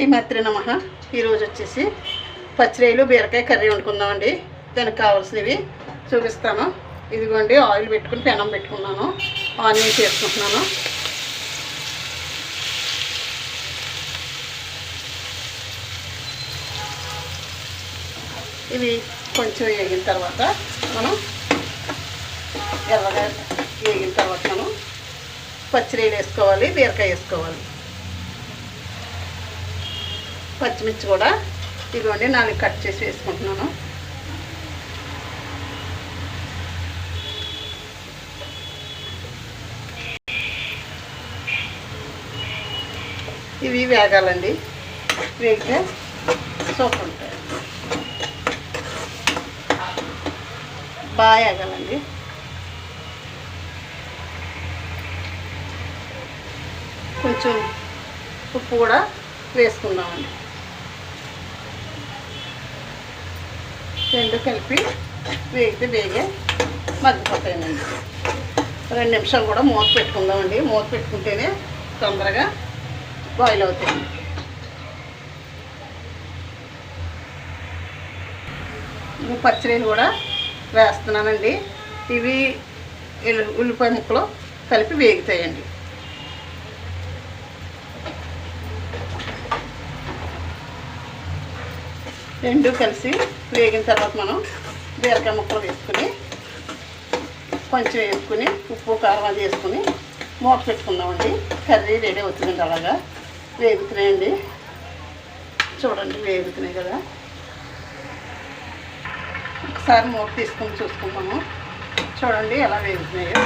శ్రీమాత్రి నమ. ఈరోజు వచ్చేసి పచ్చిరేలు బీరకాయ కర్రీ వండుకుందామండి. దానికి కావాల్సినవి చూపిస్తాను. ఇదిగోండి ఆయిల్ పెట్టుకుని పెనం పెట్టుకున్నాను. ఆనియన్స్ వేసుకుంటున్నాను ఇవి కొంచెం వేగిన తర్వాత మనం ఎర్రగా వేగిన తర్వాత మనం పచ్చిరేలు వేసుకోవాలి బీరకాయ వేసుకోవాలి. పచ్చిమిర్చి కూడా ఇదిగోండి నాలుగు కట్ చేసి వేసుకుంటున్నాను. ఇవి వేగాలండి. వేగితే సూపర్ ఉంటాయి. బాగా వేగాలండి. కొంచెం ఉప్పు కూడా వేసుకుందామండి. రెండు కలిపి వేగితే వేగే మగ్గిపోతాయండి. రెండు నిమిషాలు కూడా మూత పెట్టుకుందామండి. మూత పెట్టుకుంటేనే తొందరగా బాయిల్ అవుతాయండి ఈ పచ్చిరీలు కూడా వేస్తున్నానండి. ఇవి ఉల్లిపాయ ముక్కలు కలిపి వేగుతాయండి. రెండు కలిసి వేగిన తర్వాత మనం బీరకాయ ముక్కలు వేసుకుని కొంచెం వేసుకుని ఉప్పు కారం అది వేసుకుని మూత పెట్టుకుందామండి. కర్రీ రెడీ అవుతుందండి అలాగా. వేగుతున్నాయండి. చూడండి వేగుతున్నాయి కదా. ఒకసారి మూత తీసుకొని చూసుకుందాము. చూడండి ఎలా వేగుతున్నాయో.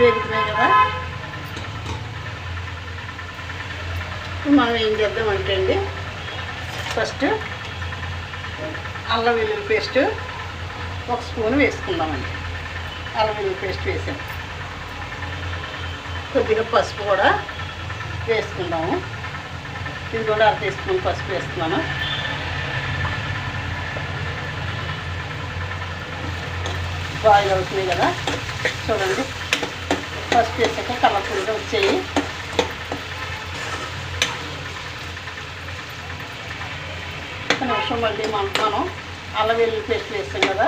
వేగుతున్నాయి కదా. మనం ఏం చేద్దామంటే అండి ఫస్ట్ అల్లం వెల్లుల్లి పేస్ట్ ఒక స్పూన్ వేసుకుందామండి. అల్లం వెల్లుల్లి పేస్ట్ వేసాం. కొద్దిగా పసుపు కూడా వేసుకుందాము. ఇది కూడా అర టీ స్పూన్ పసుపు వేస్తున్నాను. బాయిల్ అవుతుంది కదా. చూడండి. పసుపు వేసాక కలర్ఫుల్గా వచ్చాయి. ఒక నిమిషం మనం మనం అల్లం వెల్లుల్లి పేస్ట్ వేస్తాం కదా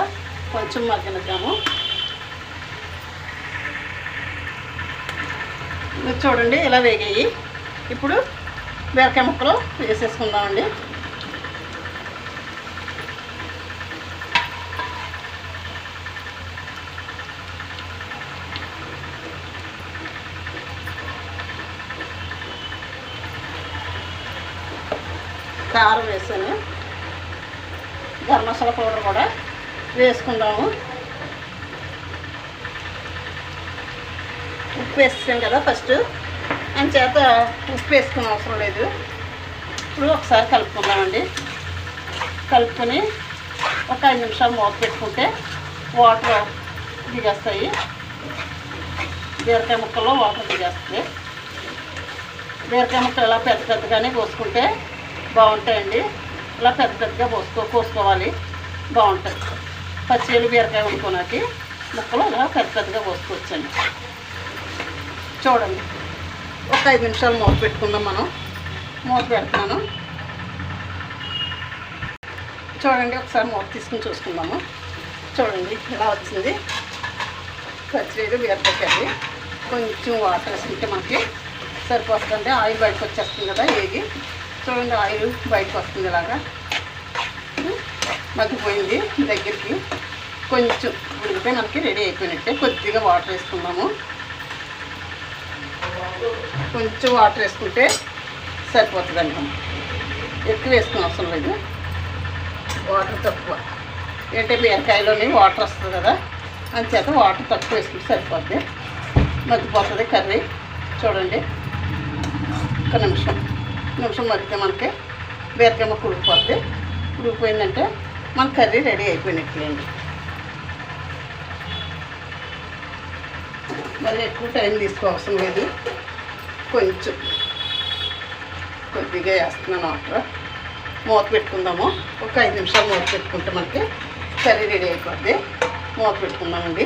కొంచెం మగ్గనిద్దాము ఇది చూడండి ఇలా వేగాయి. ఇప్పుడు బీరకాయ ముక్కలు వేసేసుకుందామండి. కారం వేసాను. గరం మసాలా పౌడర్ కూడా వేసుకుందాము. ఉప్పు వేసాం కదా ఫస్ట్. అంచేత ఉప్పు వేసుకునే అవసరం లేదు. ఇప్పుడు ఒకసారి కలుపుకుందామండి. కలుపుకొని ఒక ఐదు నిమిషాలు మూత పెట్టుకుంటే వాటర్ దిగేస్తాయి. బీరకాయ ముక్కల్లో వాటర్ దిగేస్తుంది బీరకాయ ముక్కలు ఇలా పెద్ద పెద్దగానే కోసుకుంటే బాగుంటాయండి. అలా పెద్ద పెద్దగా పోసుకో కోసుకోవాలి బాగుంటుంది. పచ్చిలు బీరకాయ వండుకోనాకి ముక్కలు అలా పెద్ద పెద్దగా పోసుకోవచ్చండి. చూడండి. ఒక ఐదు నిమిషాలు మూత పెట్టుకుందాం మనం. మూత పెడుతున్నాను చూడండి ఒకసారి మూత తీసుకుని చూసుకుందాము. చూడండి ఇలా వచ్చింది? పచ్చిరీలు బీరకాయ కర్రీ కొంచెం వాటర్ వేసుకుంటే మనకి సరిపోతుంది ఆయిల్ బయటకు వచ్చేస్తుంది కదా ఏగి చూడండి ఆయిల్ బయటకు వస్తుంది ఇలాగా. మగ్గిపోయింది దగ్గరికి. కొంచెం ఉడికితే మనకి రెడీ అయిపోయినట్టే కొద్దిగా వాటర్ వేసుకున్నాము కొంచెం వాటర్ వేసుకుంటే సరిపోతుంది అండి ఎక్కువ వేసుకునే అవసరం లేదు. వాటర్ తక్కువ. ఏంటంటే బీరకాయలోనే వాటర్ వస్తుంది కదా. అంచేత వాటర్ తక్కువ వేసుకుంటే సరిపోద్ది. మగ్గిపోతుంది కర్రీ. చూడండి. ఒక నిమిషం. నిమిషం మగ్గితే మనకి బీరకాయ ముక్క ఉడికిపోద్ది. ఉడికిపోయిందంటే మన కర్రీ రెడీ అయిపోయినట్లేండి మరి ఎక్కువ టైం తీసుకోవసరం లేదు. కొంచెం కొద్దిగా వేస్తున్నాను వాటర్. మూత పెట్టుకుందాము. ఒక ఐదు నిమిషాలు మూత పెట్టుకుంటే మనకి కర్రీ రెడీ అయిపోద్ది. మూత పెట్టుకుందామండి.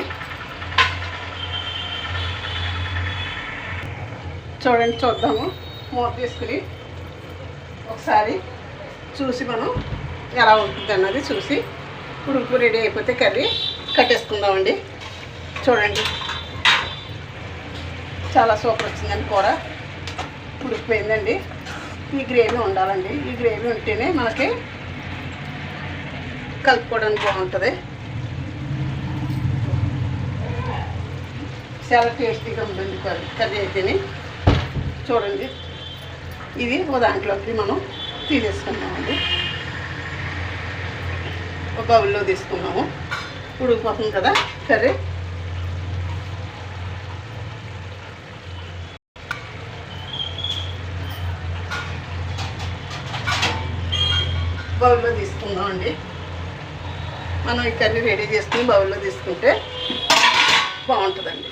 చూడండి చూద్దాము. మూత తీసుకుని ఒకసారి చూసి మనం ఎలా ఉంటుంది అన్నది చూసి ఉడుకు రెడీ అయిపోతే కర్రీ కట్టేసుకుందామండి. చూడండి. చాలా సూపర్ వచ్చిందండి కూర ఉడికిపోయిందండి ఈ గ్రేవీ ఉండాలండి. ఈ గ్రేవీ ఉంటేనే మనకి కలుపుకోవడానికి బాగుంటుంది. చాలా టేస్టీగా ఉంటుంది కర్రీ. కర్రీ అయితేనే. చూడండి. ఇది ఒక దాంట్లోకి మనం తీసేసుకున్నామండి ఒక బౌల్లో తీసుకున్నాము. ఉడికిపోతుంది కదా కర్రీ? బౌల్లో తీసుకుందామండి. మనం ఈ కర్రీ రెడీ చేసుకుని బౌల్లో తీసుకుంటే బాగుంటుందండి.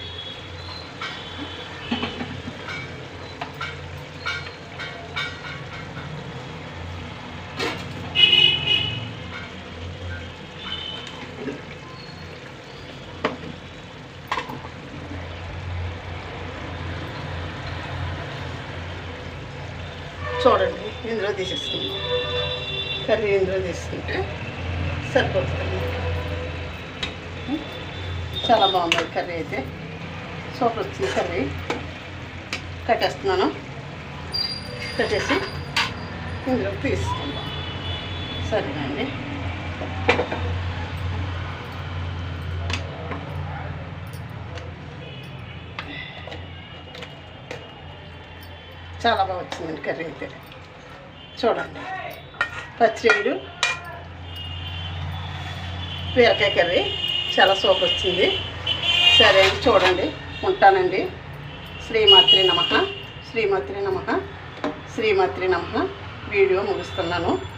చూడండి. ఇందులో తీసేసుకుందాం కర్రీ ఇందులో తీసుకుంటే సరిపోతుంది. చాలా బాగుంది కర్రీ అయితే. సూపర్ వచ్చింది కర్రీ. కట్టేస్తున్నాను కట్టేసి ఇందులో తీసుకుందాం సరేనండి. చాలా బాగా వచ్చిందండి కర్రీ అయితే. చూడండి. పచ్చిరేడు బీరకాయ కర్రీ చాలా సూపర్ వచ్చింది. సరే అండి చూడండి. ఉంటానండి. శ్రీమాత్రి నమ. శ్రీమాత్రి నమ. శ్రీమాత్రి నమ. వీడియో ముగిస్తున్నాను.